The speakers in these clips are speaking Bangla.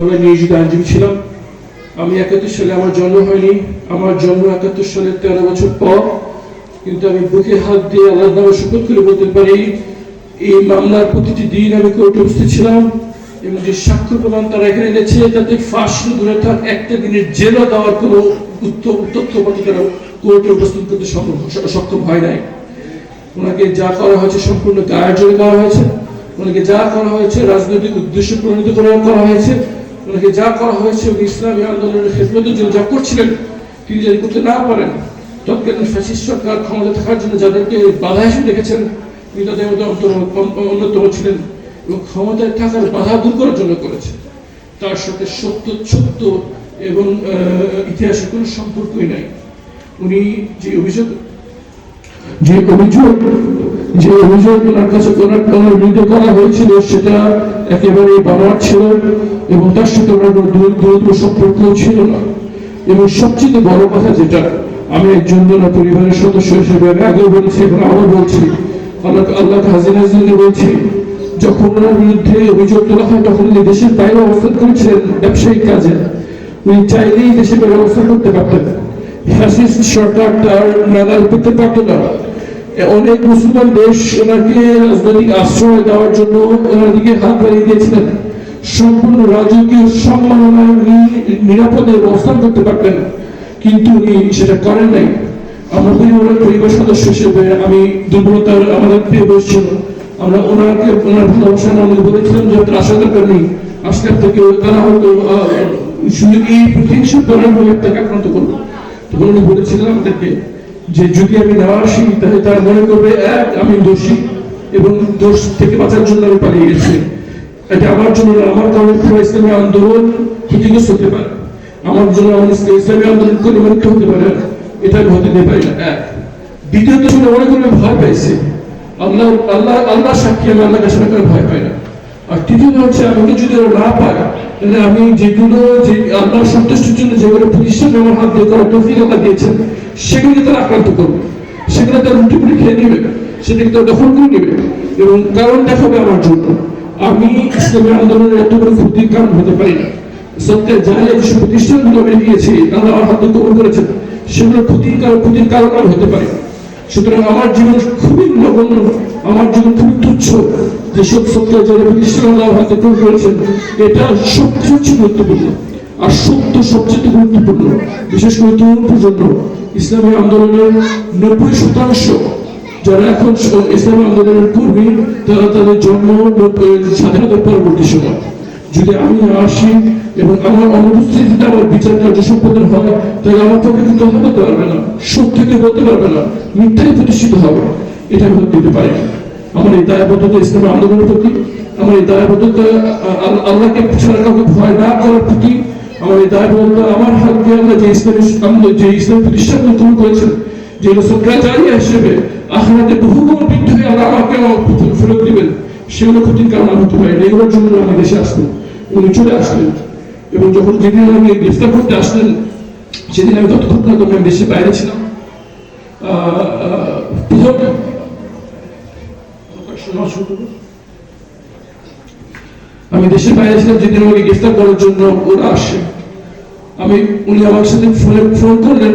আমরা নিয়োজিত আইনজীবী ছিলাম। আমি একাত্তর সালে আমার জন্ম হয়নি। আমার জন্ম একাত্তর তেরো বছর পর। কিন্তু আমি বুকে হাত দিয়ে আল্লাহ শপথ করে বলতে পারি, এই মামলার প্রতিটি দিন আমি কোর্টে উপস্থিত ছিলাম এবং যে সাক্ষ্য প্রমাণ তারা এখানে এনেছে, তাতে থাক একটা দিনের দেওয়ার কোনো তারা কোর্টে উপস্থিত করতে সক্ষম হয় নাই। ওনাকে যা করা হয়েছে সম্পূর্ণ গায়ের জোরে করা হয়েছে। ওনাকে যা করা হয়েছে, রাজনৈতিক উদ্দেশ্য প্রণীত করা হয়েছে। ওনাকে যা করা হয়েছে উনি ইসলামী আন্দোলনের খেদমতের জন্য যা করছিলেন, তিনি যদি করতে না পারেন, তৎকালীন ফ্যাসিস্ট সরকার ক্ষমতা থাকার জন্য যাদেরকে বাধা হিসেবে রেখেছেন তিনি তাদের অন্যতম ছিলেন এবং ক্ষমতায় থাকার বাধা দূর করার জন্য করেছে তার সাথে সত্য সত্য এবং ইতিহাসের কোনো সম্পর্কই নাই। উনি যে অভিযোগ যে অভিযোগ যে অভিযোগ ওনার কাছে ওনার বিরুদ্ধে করা হয়েছিল, সেটা একেবারে বাবার ছিল। এবং তার সাথে ওনার দূরত্ব সম্পর্ক ছিল না। এবং সবচেয়ে বড় কথা যেটা, আমি একজন ওনার পরিবারের সদস্য হিসেবে আমি আগেও বলেছি এবং আবার বলছি, আল্লাহ আল্লাহ হাজির হাজির বলছি, যখন ওনার বিরুদ্ধে অভিযোগ তোলা হয়, তখন উনি দেশের বাইরে অবস্থান করেছিলেন ব্যবসায়িক কাজে। উনি চাইলেই দেশের বাইরে অবস্থান করতে পারতেন। ফ্যাসিস্ট সরকার তার নাগাল পেতে পারত না। অনেক মুসলমান দেশ ওনাকে রাজনৈতিক আশ্রয় দেওয়ার জন্য ওনার দিকে হাত বাড়িয়ে দিয়েছিলেন। সম্পূর্ণ রাজকীয় সম্মাননায় উনি নিরাপদে অবস্থান করতে পারতেন কিন্তু উনি সেটা করেন নাই। আমরা পরিবারের পরিবার সদস্য হিসেবে আমি দুর্বলতার আমাদের প্রিয় বসছিল আমরা ওনাকে ওনার ভালোবাসা আমাদের বলেছিলাম যে আশা দরকার নেই। আজকে থেকে তারা হয়তো শুধু এই প্রতিহিংসার দলের হয়ে আপনাকে আক্রান্ত করব। তখন উনি বলেছিলেন আমাদেরকে যে যদি আমি না আসি, তাহলে তারা মনে করবে, এক, আমি দোষী এবং দোষ থেকে বাঁচার জন্য আমি পালিয়ে গেছি। এটা আমার জন্য আমার কারণে পুরো ইসলামী আন্দোলন ক্ষতিগ্রস্ত হতে পারে। আমার জন্য আমার ইসলামী আন্দোলন করে মৃত্যু হতে পারে? এটা দিতে পারি না। এক দ্বিতীয়ত শুনে অনেক অনেক ভয় পাইছে। আল্লাহ আল্লাহ আল্লাহ সাক্ষী, আমি আল্লাহ কাছে করে ভয় পাই না। আর তৃতীয়ত হচ্ছে, আমাকে যদি ওরা না পায়, তাহলে আমি যেগুলো যে আল্লাহ সন্তুষ্টির জন্য যেগুলো প্রতিষ্ঠান আমার হাত দিয়ে করার তৌফিক আল্লাহ দিয়েছেন, সেগুলো তারা আক্রান্ত করবে। সেগুলো তারা রুটি পুটি খেয়ে নেবে সেটাকে তারা দখল করে নেবে। এবং কারণ দেখাবে আমার জন্য। আমি ইসলামী আন্দোলনের এত বড় ক্ষতির কারণ হতে পারি না। সত্যের জাহিলিয়া যেসব প্রতিষ্ঠানগুলো আমি দিয়েছি আল্লাহ আমার হাতে সেগুলো ক্ষতির কারণ ক্ষতির কারণ হতে পারি। সুতরাং আমার জীবন খুবই নগণ্য আমার জীবন খুবই তুচ্ছ। যেসব সত্য যারা প্রতিষ্ঠান আল্লাহ হাতে কবল করেছেন এটা সবচেয়ে গুরুত্বপূর্ণ। আর সত্য সবচেয়ে গুরুত্বপূর্ণ। বিশেষ করে তরুণ প্রজন্ম ইসলামী আন্দোলনের নব্বই শতাংশ যারা এখন ইসলামী আন্দোলনের কর্মী তারা তাদের জন্ম স্বাধীনতার পরবর্তী সময়। যদি আমি আসি এবং আমার অনুপস্থিতিতে আমার বিচার কার্য সম্পাদন হয়, তাহলে আমার পক্ষে কিন্তু বলতে পারবে না সত্যকে বলতে পারবে না, মিথ্যাই প্রতিষ্ঠিত হবে। এটা আমি দিতে পারি আমার এই দায়বদ্ধতা ইসলামী আন্দোলনের প্রতি, আমার এই দায়বদ্ধতা আল্লাহকে ছাড়া কাউকে ভয় না করার প্রতি, আমার এই দায়বদ্ধতা আমার হাত দিয়ে আল্লাহ যে ইসলামী আন্দোলন যে ইসলাম প্রতিষ্ঠান তৈরি করেছেন, যে সক্রাচারিয়া হিসেবে আখড়াতে বহু গুণ বৃদ্ধি হয়ে আল্লাহ আমাকে আমার ফেরত দিবেন। সেগুলো ক্ষতির কারণ আমি হতে পারি এগুলোর জন্য আমি দেশে আসলাম উনি চলে আসলেন। এবং যখন যেদিন আমাকে গ্রেফতার করতে আসলেন, সেদিন আমি ততক্ষণ পর্যন্ত আমি দেশের বাইরে ছিলাম। আমি দেশের বাইরে ছিলাম, যেদিন আমাকে গ্রেফতার করার জন্য ওরা আসে। আমি উনি আমার সাথে ফোনে ফোন করলেন।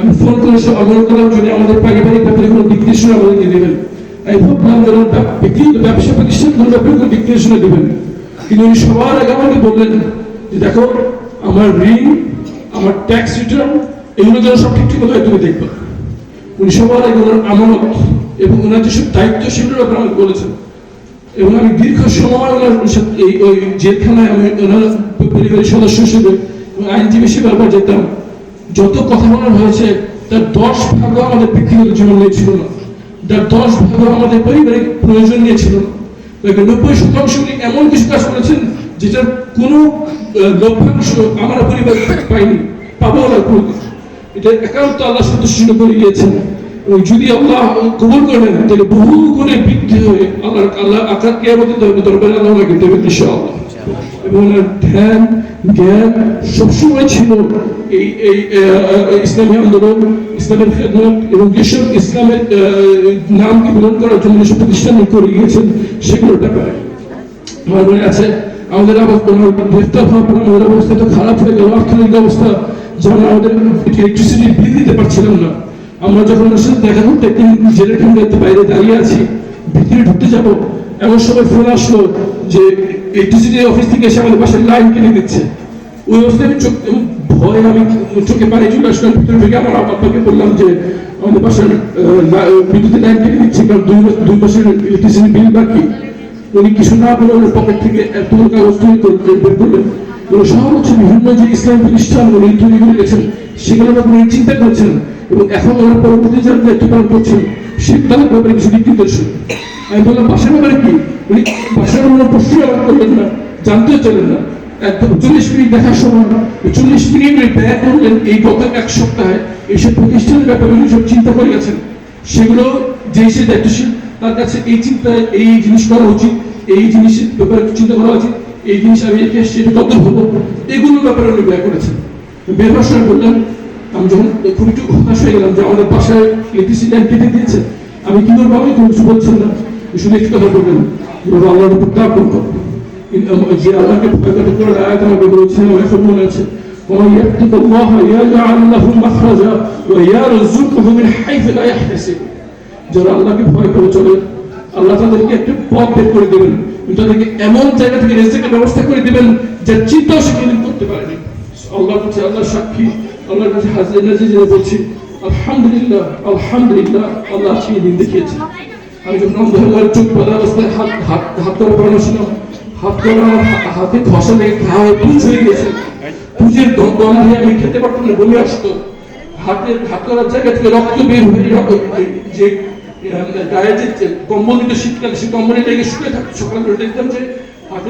আমি ফোন করে সব অবগত করলাম যদি আমাদের পারিবারিক ব্যাপারে কোনো নির্দেশনা আমাদেরকে দেবেন আমি ভাবলাম যেন ব্যক্তিগত ব্যবসা প্রতিষ্ঠান কোনো ব্যাপারে কোনো নির্দেশনা দেবেন কিন্তু উনি সবার আগে আমাকে বললেন যে, দেখো, আমার ঋণ, আমার ট্যাক্স রিটার্ন এগুলো যেন সব ঠিক ঠিক মতো হয়, তুমি দেখবে। উনি সবার আগে ওনার আমানত এবং ওনার যেসব দায়িত্ব ব্যাপারে আমাকে বলেছেন। এবং আমি দীর্ঘ সময় ওনার এই ওই জেলখানায় আমি ওনার পরিবারের সদস্য হিসেবে আইনজীবী হিসেবে একবার যেতাম। যত কথা বলার হয়েছে, তার দশ ভাগও আমাদের ব্যক্তিগত জীবন নিয়ে ছিল না। তার দশ ভাগও আমাদের পারিবারিক প্রয়োজন নিয়ে ছিল না। নব্বই শতাংশ উনি এমন কিছু কাজ করেছেন, যেটার কোনো লভ্যাংশ আমার পরিবার পাইনি পাবো না কোনোদিন। এটা একান্ত আল্লাহ সন্তুষ্ট করে গিয়েছেন। এবং যদি আল্লাহ কবুল করেন তাহলে বহু গুণে বৃদ্ধি হয়ে আল্লাহ আল্লাহ আকার কে আমাদের দরবারে আল্লাহ আমাকে দেবেন ইনশাআল্লাহ। এবং ওনার ধ্যান, জ্ঞান সবসময় ছিল। ইসলামী আন্দোলন, ইসলামের খেদমত এবং যেসব ইসলামের নামকে গ্রহণ করার জন্য যেসব প্রতিষ্ঠান করে গিয়েছেন সেগুলোর ব্যাপারে আমার মনে আছে, আমাদের অবস্থা গ্রেফতার হওয়ার আমাদের অবস্থা তো খারাপ হয়ে গেল, অর্থনৈতিক অবস্থা যেমন আমাদের ইলেকট্রিসিটি বিল দিতে পারছিলাম না। আমরা যখন সাথে দেখা করতে জেলের কেন্দ্রের বাইরে দাঁড়িয়ে আছি, ভিতরে ঢুকতে যাব, এমন সময় ফোন আসলো যে ইলেকট্রিসিটি অফিস থেকে এসে আমাদের পাশে লাইন কিনে দিচ্ছে। ওই অবস্থায় আমি ভয়ে আমি চোখে আব্বাকে বললাম যে, আমাদের বিদ্যুতের লাইন দুই ইলেকট্রিসিটি বিল বাকি। উনি কিছু না বলে পকেট থেকে এত কাগজ তৈরি বের করলেন। সব হচ্ছে বিভিন্ন যে ইসলাম প্রতিষ্ঠান, উনি তৈরি করে গেছেন সেগুলোর ব্যাপারে চিন্তা করছেন এবং এখন ওনার পরবর্তী দায়িত্ব পালন করছেন ব্যাপারে কিছু দিক আমি বললাম, বাসার ব্যাপারে কি? উনি, বাসার কোনো প্রশ্ন আমার করলেন না জানতেও চলেন না। একদম চল্লিশ মিনিট দেখার সময় চল্লিশ মিনিট ব্যয় করলেন এই গত এক সপ্তাহে এইসব প্রতিষ্ঠানের ব্যাপারে উনি সব চিন্তা করে গেছেন, সেগুলো যে সে দায়িত্বশীল, তার কাছে এই চিন্তায় এই জিনিস করা উচিত, এই জিনিসের ব্যাপারে চিন্তা করা উচিত, এই জিনিস আমি রেখে এটা কত হব এগুলোর ব্যাপারে উনি ব্যয় করেছেন। বের হওয়ার সময় বললেন আমি যখন খুব একটু হতাশ হয়ে গেলাম যে আমাদের বাসায় ইলেকট্রিসিটি কেটে দিয়েছে, আমি কি করব? আমি কোনো কিছু বলছেন না শুধু একটু কথা বলবেন আল্লাহর উপর তার করবো যে আল্লাহকে ভয় করতে করে আয়াত আমাকে বলেছেন আমার এখন মনে আছে ومن يتق الله يجعل له مخرجا ويرزقه من حيث لا يحتسب যারা আল্লাহকে ভয় করে চলে আল্লাহ তাদেরকে একটা পথ বের করে দেবেন কিন্তু তাদেরকে এমন জায়গা থেকে রেজেকের ব্যবস্থা করে দেবেন যার চিন্তাও সে কোনোদিন করতে পারেনি আল্লাহর কাছে আল্লাহ সাক্ষী আল্লাহর কাছে হাজির নাজির জেনে বলছি আলহামদুলিল্লাহ আলহামদুলিল্লাহ আল্লাহ আজকে এই দিন দেখিয়েছে আমি যখন অন্ধকার চোখ বাঁধা অবস্থায় হাত হাত হাত করা পড়ানো ছিল হাত ঘষা লেগে হয়ে পুঁজ হয়ে গেছে। আমি খেতে পারতাম না আসতো। হাতের জায়গা থেকে রক্ত বের হয়ে যে গায়ে যে থাকতো।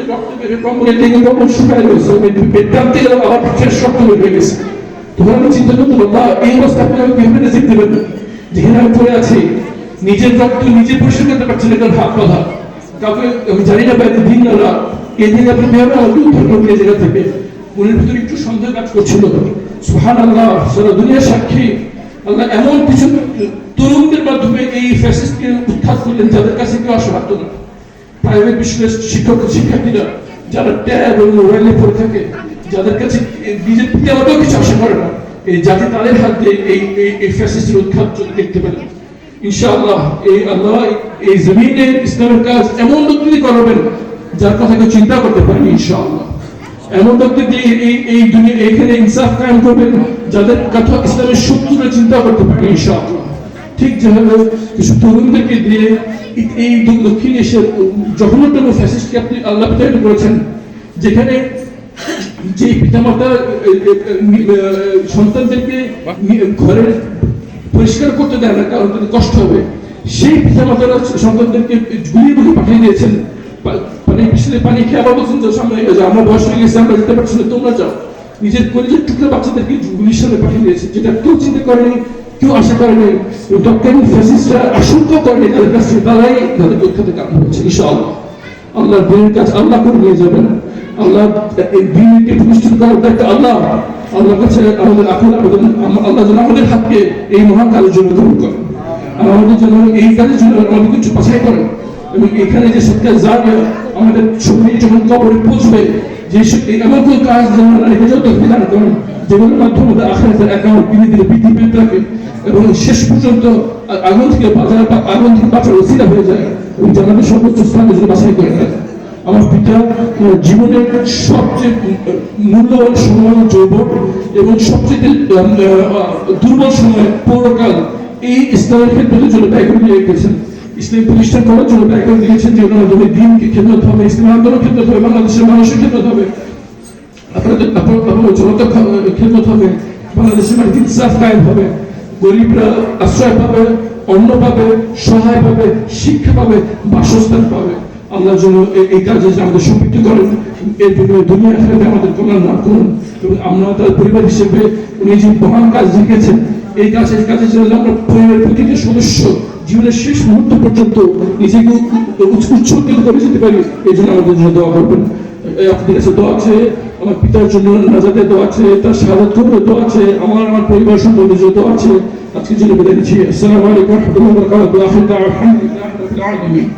রক্ত কম্বলে হয়ে গেছে। চিন্তা এই আপনি আছি, নিজের রক্ত নিজে পরিষ্কার পারছি না হাত বাঁধা কাউকে আমি জানি না বাইরে দিন না রাত। এই দিন আপনি কীভাবে আমাকে করবেন এই জায়গা থেকে মনের ভিতরে একটু সন্দেহ কাজ করছিল। সুহান আল্লাহ সারা দুনিয়া সাক্ষী। আল্লাহ এমন কিছু তরুণদের মাধ্যমে এই ফ্যাসিস্টকে উৎখাত করলেন যাদের কাছে কেউ আসা না। প্রাইভেট বিশ্ববিদ্যালয়ের শিক্ষক, শিক্ষার্থীরা যারা ট্যাব এবং মোবাইলে পড়ে থাকে, যাদের কাছে নিজের পিতামাতাও কিছু আশা করে না, এই জাতি তাদের হাত এই এই ফ্যাসিস্টের যদি দেখতে পেলেন। ইনশাআল্লাহ, এই আল্লাহ এই জমিনে ইসলামের কাজ এমন দিয়ে করাবেন যার কথা কেউ চিন্তা করতে পারেনি, ইনশাআল্লাহ। এমন লোকদের দিয়ে এই এই দুনিয়া এখানে ইনসাফ কায়েম করবেন যাদের কথা ইসলামের শত্রুরা চিন্তা করতে পারে, ইনশাআল্লাহ। ঠিক যেভাবে কিছু তরুণদেরকে দিয়ে এই- দক্ষিণ এশিয়ার জঘন্যতম ফ্যাসিস্টকে আপনি আল্লাহ বিতাড়িত করেছেন, যেখানে যে পিতামাতা সন্তানদেরকে নি- ঘরে পরিষ্কার করতে দেয় না, কারণ তাদের কষ্ট হবে। সেই পিতামাতারা সন্তানদেরকে গুলিয়ে গুলিয়ে পাঠিয়ে দিয়েছেন। পিছনে পানি খেয়ে আবার বলছেন সামনে আমরা বয়স হয়ে গেছে, আমরা যেতে পারছি না, তোমরা যাও। নিজের কলেজের টুকরো বাচ্চাদেরকে গুলির সামনে পাঠিয়ে দিয়েছে যেটা কেউ চিন্তা করেনি, কেউ আশা করেনি ডক্টর ফ্যাসিস্টরা আশঙ্কা করেনি, তাদের কাছে হচ্ছে আল্লাহর দিনের কাজ আল্লাহ করে নিয়ে যাবেন। আল্লাহ দিনকে প্রতিষ্ঠিত করার দায়িত্ব আল্লাহ। আল্লাহর কাছে আমাদের আবেদন আল্লাহ যেন আমাদের হাতকে এই মহান কাজের জন্য কবুল করেন আর আমাদের জন্য এই কাজের জন্য আমাদের কিছু বাছাই করেন। এবং এখানে যে সত্যি যাবে আমাদের ছবি যখন কবরে পৌঁছবে, যে এমন কোনো কাজ যেন আল্লাহ রেখে যাও তো বিধান করেন, যেগুলোর মাধ্যমে আমাদের অ্যাকাউন্ট ধীরে ধীরে বৃদ্ধি পেতে থাকে এবং শেষ পর্যন্ত আগুন থেকে বাঁচার বা আগুন থেকে বাঁচার ওসিলা হয়ে যায়। এবং জানাতে সর্বোচ্চ স্থানে যদি বাছাই করে দেয়। আমার পিতা জীবনের সবচেয়ে মূল্যবান সময় যৌবন এবং সবচেয়ে দুর্বল সময় পৌরকাল। এই ইসলামের ক্ষেত্রে জন্য ব্যয় করে দিয়ে রেখেছেন ইসলাম প্রতিষ্ঠা করার জন্য ব্যয় করে দিয়েছেন যে ওনার দিনকে খেদমত হবে, ইসলাম আন্দোলন খেদমত হবে, বাংলাদেশের মানুষের খেদমত হবে। আপনাদের আপনার জনতা খেদমত হবে। বাংলাদেশের মানে ইনসাফ কায়েম হবে। গরিবরা আশ্রয় পাবে, অন্ন পাবে, সহায় পাবে, শিক্ষা পাবে, বাসস্থান পাবে। আল্লাহ জন্য এই কাজে যে আমাদের সম্পৃক্ত করেন, এর বিনিময়ে দুনিয়া ফেরবে আমাদের কল্যাণ না করুন। এবং আমরা তার পরিবার হিসেবে উনি যে মহান কাজ লিখেছেন এই কাজে কাজের জন্য আমরা পরিবারের প্রতিটি সদস্য জীবনের শেষ মুহূর্ত পর্যন্ত নিজেকে উৎসর্গিত করে যেতে পারি, এই জন্য আমাদের জন্য দোয়া করবেন। আপনাদের কাছে দোয়া আছে, আমার পিতার জন্য নাজাতের দোয়া আছে, তার সারাত কবরের দোয়া আছে, আমার আমার পরিবার সম্পর্কে যে দোয়া আছে, আজকের জন্য বিদায় দিচ্ছি আসসালামু আলাইকুম রাহমাতুল্লাহি আলহামদুলিল্লাহি রাব্বিল